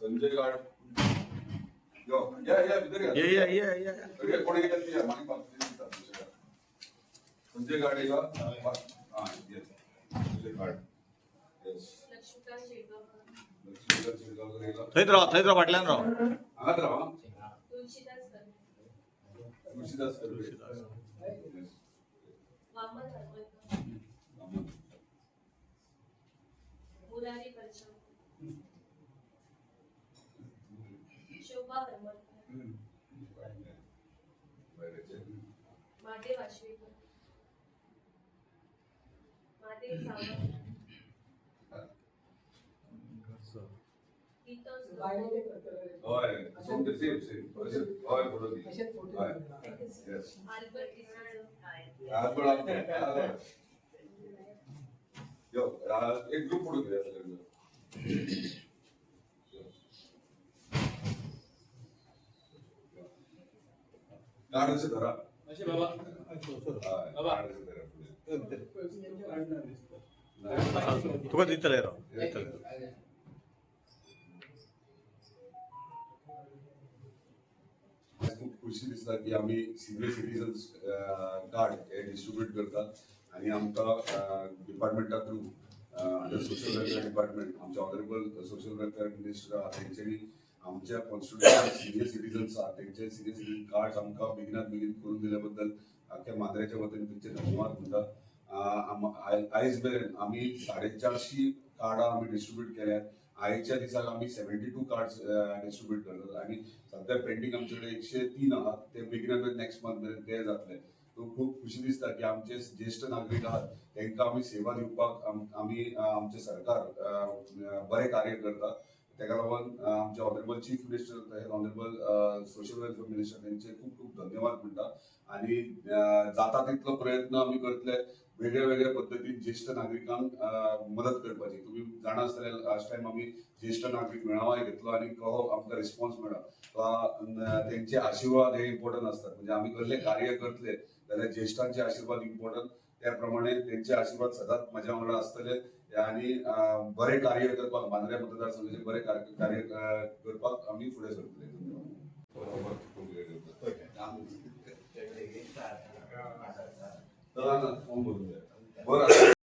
संजय गाड संजय गाडे संजय गाड थंयत राव. थंयत राव फाटल्यान राव हांगात राव तुळशीदास तुळशीदास शोभा हरमळकर, बाहेरचे. महादेव आश्वेकर, महादेव होय सेम सेम होय होय अल्बर्ट आपण- यो, एक ग्रुप फोटो घेऊया असे धरा. तुका दितले राव दितले. खूप खुशी दिसता की आम्ही सिनियर सिटीजन्स कार्ड हे डिस्ट्रीब्यूट करतात आणि आमकां डिपार्टमेंटा थ्रू सोशल वेलफेअर डिपार्टमेंट आमचे ऑनरेबल सोशल वेलफेअर मिनिस्टर आहा तेंच्यांनी आमच्या कॉन्स्टिट्युशन सिनियर सिटीजन्स त्यांचे तेंचे सिनियर सिटीजन कार्ड आमकां बेगिनात बेगीन करून दिल्या बद्दल अख्ख्या मांद्रेच्या वतीने तेंचे धन्यवाद म्हणतात आयज मेरेन आमी साडेचारशी कार्डां आमी डिस्ट्रीब्यूट केल्यात आयच्या दिसाक आमी सेव्हन्टी टू कार्ड्स डिस्ट्रीब्यूट करतात. आणि सध्या आमचे आमच्याकडे एकशे तीन आहात. ते बेगिनात नेक्स्ट मंथ मेरेन ते जातले. सो खूप खुशी दिसता की आमचे ज्येष्ठ नागरीक आहात. त्यांना आमी सेवा दिवपाक आमी आमचे सरकार बरें कार्य करता तेका लागून आमचे honourable chief minister honourable social welfare minister त्यांचे खूप खूप धन्यवाद म्हणटा आणि जाता तितलो प्रयत्न आमी करतले वेगळ्या वेगळ्या पद्धतीन ज्येष्ठ नागरिकांक मदत करपाची. तुम्ही जाणा आसतले लास्ट टाइम आमी ज्येष्ठ नागरिक मेळावा घेतलो आणि कहो आमकां रिस्पॉन्स मेळ्ळा तेंचे आशीर्वाद हे इम्पॉर्टंट असतात. म्हणजे आम्ही कसले कार्य करतले जाल्यार ज्येष्ठांचे आशीर्वाद इम्पॉर्टंट त्या प्रमाणे त्यांचे आशीर्वाद सदांच माझ्या वांगडा असतले. आणि बरे कार्य करपाक बांद्रे मतदारसंघाचे बरे कार्य करपाक आम्ही फुडें सरतले धन्यवाद बरं.